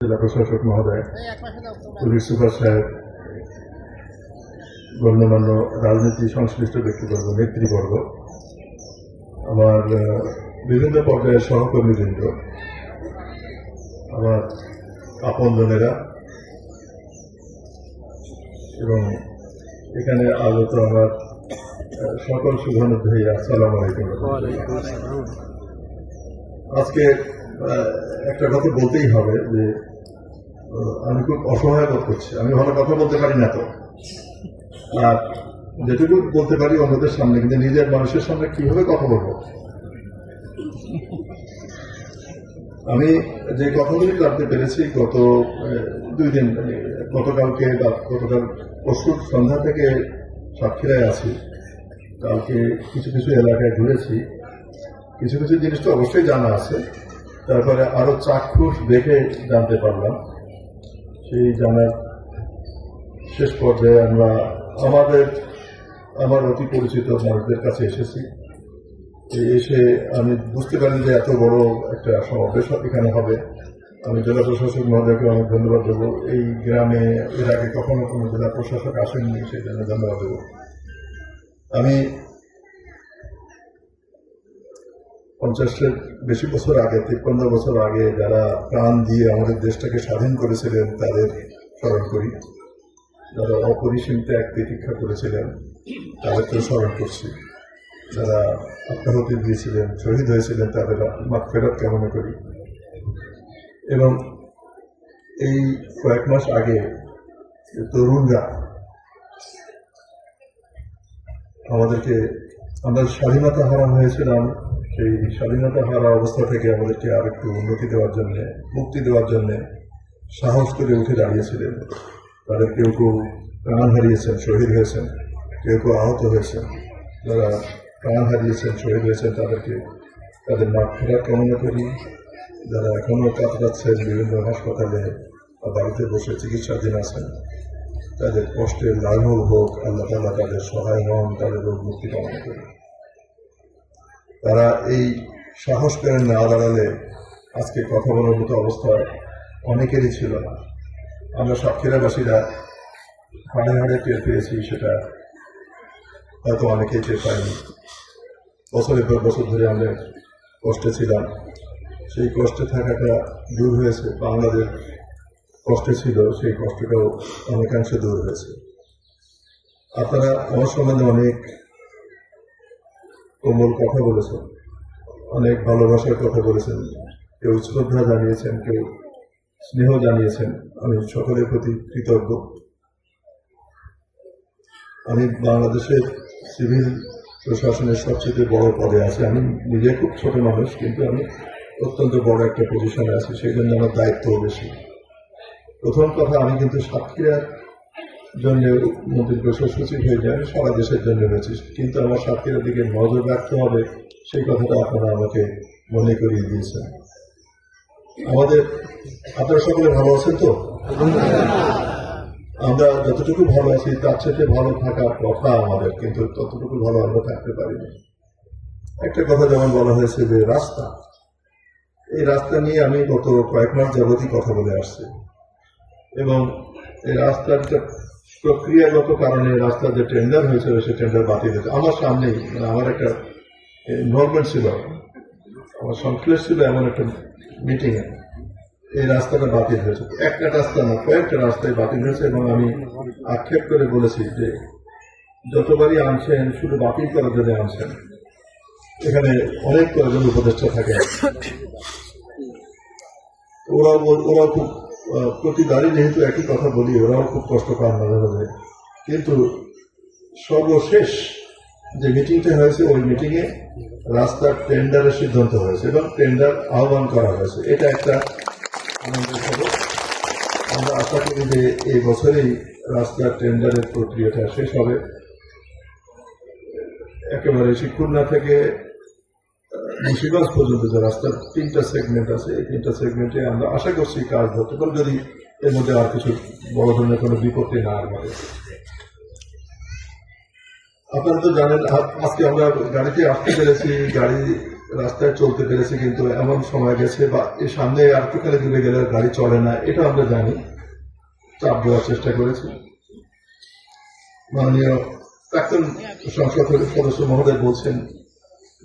জেলা প্রশাসক মহোদয় পুলিশ সুপার সাহেব গণ্যমান্য রাজনীতি সংশ্লিষ্ট ব্যক্তিবর্গ নেতৃবর্গ আমার বিভিন্ন পর্যায়ের সহকর্মীবৃন্দ আমার আপনজনেরা এবং এখানে আগত আমার সকল শুভানুধ্যায়ী আসসালাম আলাইকুম আজকে একটা কথা বলতেই হবে যে আমি খুব অসহায় বোধ করছি। আমি ভালো কথা বলতে পারি না তো। আর যেটুকু বলতে পারি অন্যদের সামনে, কিন্তু নিজের মানুষের সামনে কীভাবে কথা বলব? আমি যে কথাগুলি জানতে পেরেছি গত দুই দিন মানে গতকালকে গতকাল পরশুর সন্ধ্যা থেকে সাতক্ষীরায় আছি। কালকে কিছু কিছু এলাকায় ঘুরেছি। কিছু কিছু জিনিস তো অবশ্যই জানা আছে। তারপরে আরও চাক্ষুষ দেখে জানতে পারলাম। সেই জানার শেষ পর্যায়ে আমরা আমাদের, আমার অতি পরিচিত মানুষদের কাছে এসেছি। এসে আমি বুঝতে পারি যে এত বড় একটা সমাবেশ এখানে হবে। আমি জেলা প্রশাসক মহোদয়কে অনেক ধন্যবাদ দেবো। এই গ্রামে এর আগে কখনো কোনো জেলা প্রশাসক আসেননি, সেই জন্য ধন্যবাদ দেবো। আমি পঞ্চাশের বেশি বছর আগে, তিপ্পান্ন বছর আগে যারা প্রাণ দিয়ে আমাদের দেশটাকে স্বাধীন করেছিলেন, তাদের স্মরণ করি। যারা অপরিসীম ত্যাগ প্রতীক্ষা করেছিলেন তাদেরকেও স্মরণ করছি। যারা আত্মাহতি দিয়েছিলেন শহীদ হয়েছিলেন, তাদের ফেরত কামনা করি। এবং এই কয়েক মাস আগে তরুণরা আমাদেরকে, আমরা স্বাধীনতা হারা হয়েছিলাম সেই স্বাধীনতা হারা অবস্থা থেকে আমাদেরকে আর একটু উন্নতি দেওয়ার জন্য, মুক্তি দেওয়ার জন্য সাহস করে উঠে দাঁড়িয়েছিলেন। তাদের কেউ কেউ প্রাণ হারিয়েছেন, শহীদ হয়েছেন, কেউ কেউ আহত হয়েছেন। যারা প্রাণ হারিয়েছেন, শহীদ হয়েছেন, তাদেরকে তাদের মাঠ ফেরার কামনা করি। যারা এখনও কাতরাচ্ছেন, বিভিন্ন হাসপাতালে বা বাড়িতে বসে চিকিৎসাধীন আছেন, তাদের কষ্টের লাঘব হোক, আল্লাহ তাল্লাহ তাদের সহায় হন, তাদের রোগ মুক্তি কামনা করি। তারা এই সাহস করে না দাঁড়ালে আজকে কথা বলার মতো অবস্থা অনেকেরই ছিল না। আমরা সাতক্ষীরাবাসীরা হাড়ে হাড়ে টের পেয়েছি সেটা হয়তো অনেকেই টের পায়নি। বছরের পর বছর ধরে আমরা কষ্টে ছিলাম। সেই কষ্টে থাকাটা দূর হয়েছে। বাংলাদেশ কষ্টে ছিল, সেই কষ্টটাও অনেকাংশে দূর হয়েছে। আপনারা আমার সম্বন্ধে অনেক কোমল কথা বলেছেন। অনেক ভালোবাসার কথা বলেছেন। কেউ শ্রদ্ধা জানিয়েছেন, কেউ স্নেহ জানিয়েছেন। আমি সকলের প্রতি কৃতজ্ঞ। আমি বাংলাদেশের সিভিল প্রশাসনের সবচেয়ে বড় পদে আছি। আমি নিজে খুব ছোট মানুষ, কিন্তু আমি অত্যন্ত বড় একটা পজিশনে আছি। সেই জন্য আমার দায়িত্বও বেশি। প্রথম কথা, আমি কিন্তু সাতক্ষীরার জন্য মন্ত্রী পরিষদ সচিব হয়ে যায়, সারা দেশের জন্য হয়েছি কিন্তু আমার সাতক্ষীরার দিকে নজর রাখতে হবে, সেই কথাটা আপনারা আমাকে মনে করিয়ে দিয়েছেন। আমাদের আপনারা সকলে ভালো আছেন তো? আমরা যতটুকু ভালো আছি, তার সাথে ভালো থাকার কথা আমাদের, কিন্তু ততটুকু ভালো আমরা থাকতে পারিনি। একটা কথা যেমন বলা হয়েছে যে রাস্তা। এই রাস্তা নিয়ে আমি গত কয়েক মাস যাবতই কথা বলে আসছি। এবং এই রাস্তার প্রক্রিয়াগত কারণে রাস্তার যে টেন্ডার হয়েছিল সে টেন্ডার বাতিল হয়েছে। আমার সামনেই মানে আমার একটা ইনভলভমেন্ট ছিল। আমার সংশ্লেষ ছিল এমন একটা মিটিং এই রাস্তাটা বাতিল হয়েছে। একটা রাস্তা না, কয়েকটা রাস্তায় বাতিল হয়েছে এবং আমি আক্ষেপ করে বলেছি যে যতবারই আনছেন, শুধু বাতিল করার জন্য আনছেন, এখানে অনেক কয়েকজন উপদেষ্টা থাকে। ওরা ওরা খুব আহ, প্রতিবারই যেহেতু একই কথা বলি ওরাও খুব কষ্ট পান মাঝে মাঝে। কিন্তু সর্বশেষ যে মিটিংটা হয়েছে ওই মিটিংয়ে রাস্তার টেন্ডারের সিদ্ধান্ত হয়েছে এবং টেন্ডার আহ্বান করা হয়েছে। এটা একটা আনন্দের খবর। আমরা আশা করি যে এই বছরেই রাস্তার টেন্ডারের প্রক্রিয়াটা শেষ হবে। একেবারে শিক্ষুন্না থেকে মুন্সিগঞ্জ পর্যন্ত যে রাস্তার তিনটা সেগমেন্ট আছে, এই তিনটা সেগমেন্টে আমরা আশা করছি কাজ ধরতে পারব যদি এর মধ্যে আর কিছু বড় ধরনের কোনো বিপত্তি না ঘটে আপনারা তো জানেন আজকে আমরা গাড়িতে আসতে পেরেছি, গাড়ি রাস্তায় চলতে পেরেছি, কিন্তু এমন সময় গেছে বা এর সামনে আর একটুখানি দূরে গেলে গাড়ি চলে না, এটা আমরা জানি। চাপ দেওয়ার চেষ্টা করেছি। মাননীয় প্রাক্তন সংসদ সদস্য মহোদয় বলছেন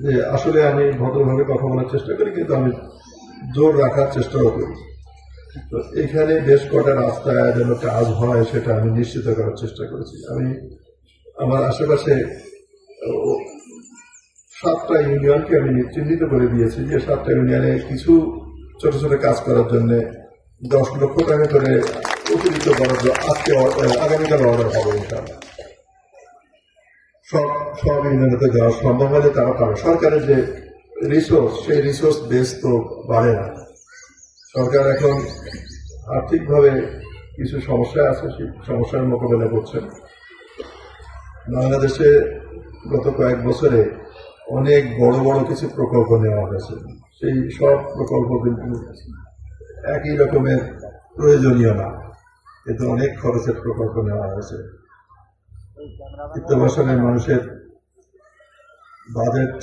যে আসলে আমি ভদ্রভাবে কথা বলার চেষ্টা করি, কিন্তু আমি জোর রাখার চেষ্টাও করি। তো এখানে বেশ কটা রাস্তায় যেন কাজ হয় সেটা আমি নিশ্চিত করার চেষ্টা করেছি। আমি আমার আশেপাশে সাতটা ইউনিয়নকে আমি চিহ্নিত করে দিয়েছি যে সাতটা ইউনিয়নে কিছু ছোট ছোট কাজ করার জন্য দশ লক্ষ টাকা করে অতিরিক্ত বরাদ্দ আজকে, আগামীকাল অর্ডার হবে, ইনশাআল্লাহ। সব সব ইউনিয়নেতে সম্ভব হলে তারা পাবে সরকারের যে রিসোর্স সেই রিসোর্স বেস তো বাড়ে না। সরকার এখন আর্থিকভাবে কিছু সমস্যা আছে, সেই সমস্যার মোকাবেলা করছে। বাংলাদেশে গত কয়েক বছরে অনেক বড় বড় কিছু প্রকল্প নেওয়া হয়েছে। সেই সব প্রকল্প কিন্তু একই রকমের প্রয়োজনীয় না। কিন্তু অনেক খরচের প্রকল্প নেওয়া হয়েছে। বিত্তবাসনের মানুষের বাজেট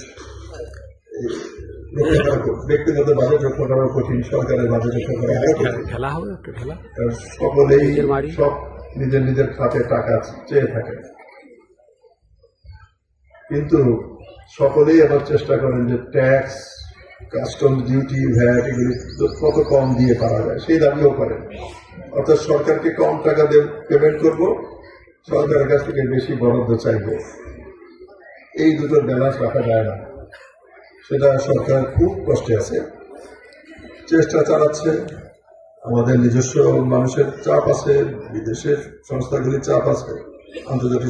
ব্যক্তিগত বাজেট রক্ষা করা কঠিন সরকারের বাজেট রক্ষা করা খেলা হবে খেলা? সকলেই সব নিজের নিজের খাতে টাকা চেয়ে থাকে। কিন্তু সকলেই আবার চেষ্টা করেন যে ট্যাক্স কাস্টম ডিউটি ভ্যাট এগুলি কত কম দিয়ে পারা যায় সেই দাবিও করেন। অর্থাৎ সরকারকে কম টাকা পেমেন্ট করব সরকারের কাছ থেকে বেশি বরাদ্দ চাইব। এই দুটো ব্যালেন্স রাখা যায় না। সেটা সরকার খুব কষ্টে আছে। চেষ্টা চালাচ্ছে। আমাদের নিজস্ব মানুষের চাপ আছে, বিদেশের সংস্থাগুলির চাপ আছে, আন্তর্জাতিক